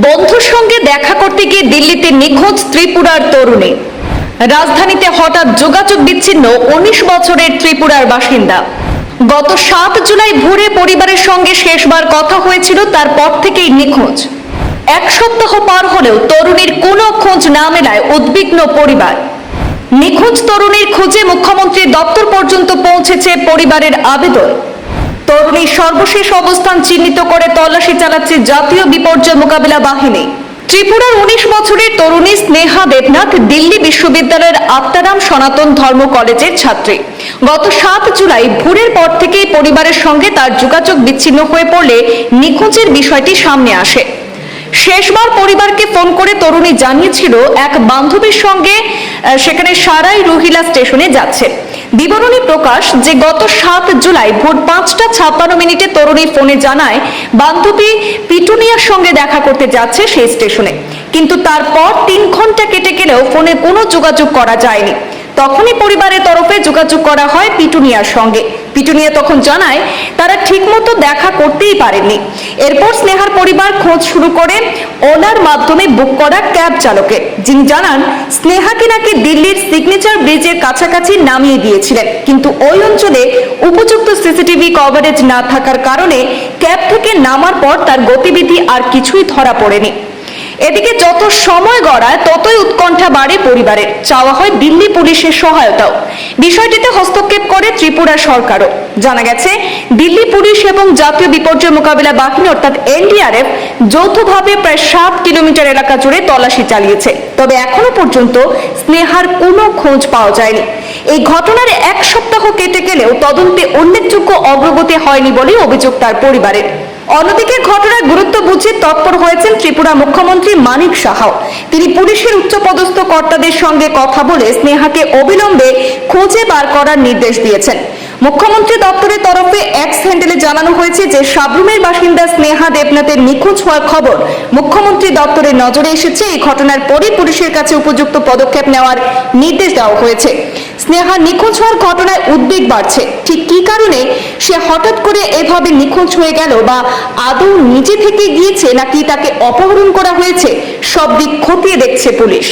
বন্ধুর সঙ্গে দেখা করতে গিয়ে দিল্লিতে নিখোঁজ ত্রিপুরার তরুণী। রাজধানীতে হঠাৎ যোগাযোগ বিচ্ছিন্ন উনিশ বছরের ত্রিপুরার বাসিন্দা। গত সাত জুলাই ভোরে পরিবারের সঙ্গে শেষবার কথা হয়েছিল, তারপর থেকেই নিখোঁজ। এক সপ্তাহ পার হলেও তরুণীর কোনো খোঁজ না মেলায় উদ্বিগ্ন পরিবার। নিখোঁজ তরুণীর খোঁজে মুখ্যমন্ত্রীর দপ্তর পর্যন্ত পৌঁছেছে পরিবারের আবেদন। তরুণীর সর্বশেষ অবস্থান চিহ্নিত করে তল্লাশি চালাচ্ছে জাতীয় বিপর্যয় মোকাবিলা বাহিনী। ত্রিপুরার উনিশ বছরের তরুণী স্নেহা দেবনাথ দিল্লি বিশ্ববিদ্যালয়ের আত্মারাম সনাতন ধর্ম কলেজের ছাত্রী। গত সাত জুলাই ভোরের পর থেকেই পরিবারের সঙ্গে তার যোগাযোগ বিচ্ছিন্ন হয়ে পড়লে নিখোঁজের বিষয়টি সামনে আসে। শেষবার পরিবারকে ফোন করে তরুণী জানিয়েছিল, এক বান্ধবীর সঙ্গে সেখানে সারাই রুহিলা স্টেশনে যাচ্ছে। বিবরণী প্রকাশ যে গত সাত জুলাই ভোর পাঁচটা ছাপ্পান্ন মিনিটে তরুণী ফোনে জানায়, বান্ধবী পিটুনিয়ার সঙ্গে দেখা করতে যাচ্ছে সেই স্টেশনে। কিন্তু তারপর তিন ঘণ্টা কেটে গেলেও ফোনে কোনো যোগাযোগ করা যায়নি। তখনই পরিবারের তরফে যোগাযোগ করা হয় পিটুনিয়ার সঙ্গে। পিটুনিয়া তখন জানায়, তারা ঠিকমতো দেখা করতেই পারেননি। এরপর স্নেহার পরিবার খোঁজ শুরু করে ওলার মাধ্যমে বুক করা ক্যাব চালকের। যিনি জানান, স্নেহাকে নাকি দিল্লির সিগনেচার ব্রিজের কাছাকাছি নামিয়ে দিয়েছিলেন। কিন্তু ওই অঞ্চলে উপযুক্ত সিসিটিভি কভারেজ না থাকার কারণে ক্যাব থেকে নামার পর তার গতিবিধি আর কিছুই ধরা পড়েনি। এদিকে যত সময় গড়ায়, ততই উৎকণ্ঠা বাড়ে পরিবারের। চাওয়া হয় দিল্লি পুলিশের সহায়তাও। বিষয়টিতে হস্তক্ষেপ করে ত্রিপুরা সরকারও। জানা গেছে, দিল্লি পুলিশ এবং জাতীয় বিপর্যয় মোকাবিলা বাহিনী, অর্থাৎ এনডিআরএফ, যৌথভাবে প্রায় সাত কিলোমিটার এলাকা জুড়ে তল্লাশি চালিয়েছে। তবে এখনও পর্যন্ত স্নেহার কোনো খোঁজ পাওয়া যায়নি। এই ঘটনার এক সপ্তাহ কেটে গেলেও তদন্তে উল্লেখযোগ্য অগ্রগতি হয়নি বলে অভিযোগ তার পরিবারের। অন্যদিকে ঘটনার গুরুত্ব তৎপর হয়েছেন ত্রিপুরা মুখ্যমন্ত্রী মানিক সাহাও তিনি পুলিশের উচ্চপদস্থ কর্তাদের সঙ্গে কথা বলে স্নেহাকে অবিলম্বে খুঁজে বার করার নির্দেশ দিয়েছেন। মুখ্যমন্ত্রী দপ্তরের তরফে এক্স হ্যান্ডেলে জানানো হয়েছে যে সাবরুমের বাসিন্দা স্নেহা দেবনাথের নিখোঁজ হওয়ার খবর মুখ্যমন্ত্রী দপ্তরের নজরে এসেছে। এই ঘটনার পরই পুলিশের কাছে উপযুক্ত পদক্ষেপ নেওয়ার নির্দেশ দেওয়া হয়েছে। স্নেহা নিখোঁজ হওয়ার ঘটনায় উদ্বেগ বাড়ছে। ঠিক কি কারণে? সে হঠাৎ করে এভাবে নিখোঁজ হয়ে গেল বা আদৌ নিজে থেকে গিয়েছে নাকি তাকে অপহরণ করা হয়েছে? সব দিক খতিয়ে দেখছে পুলিশ।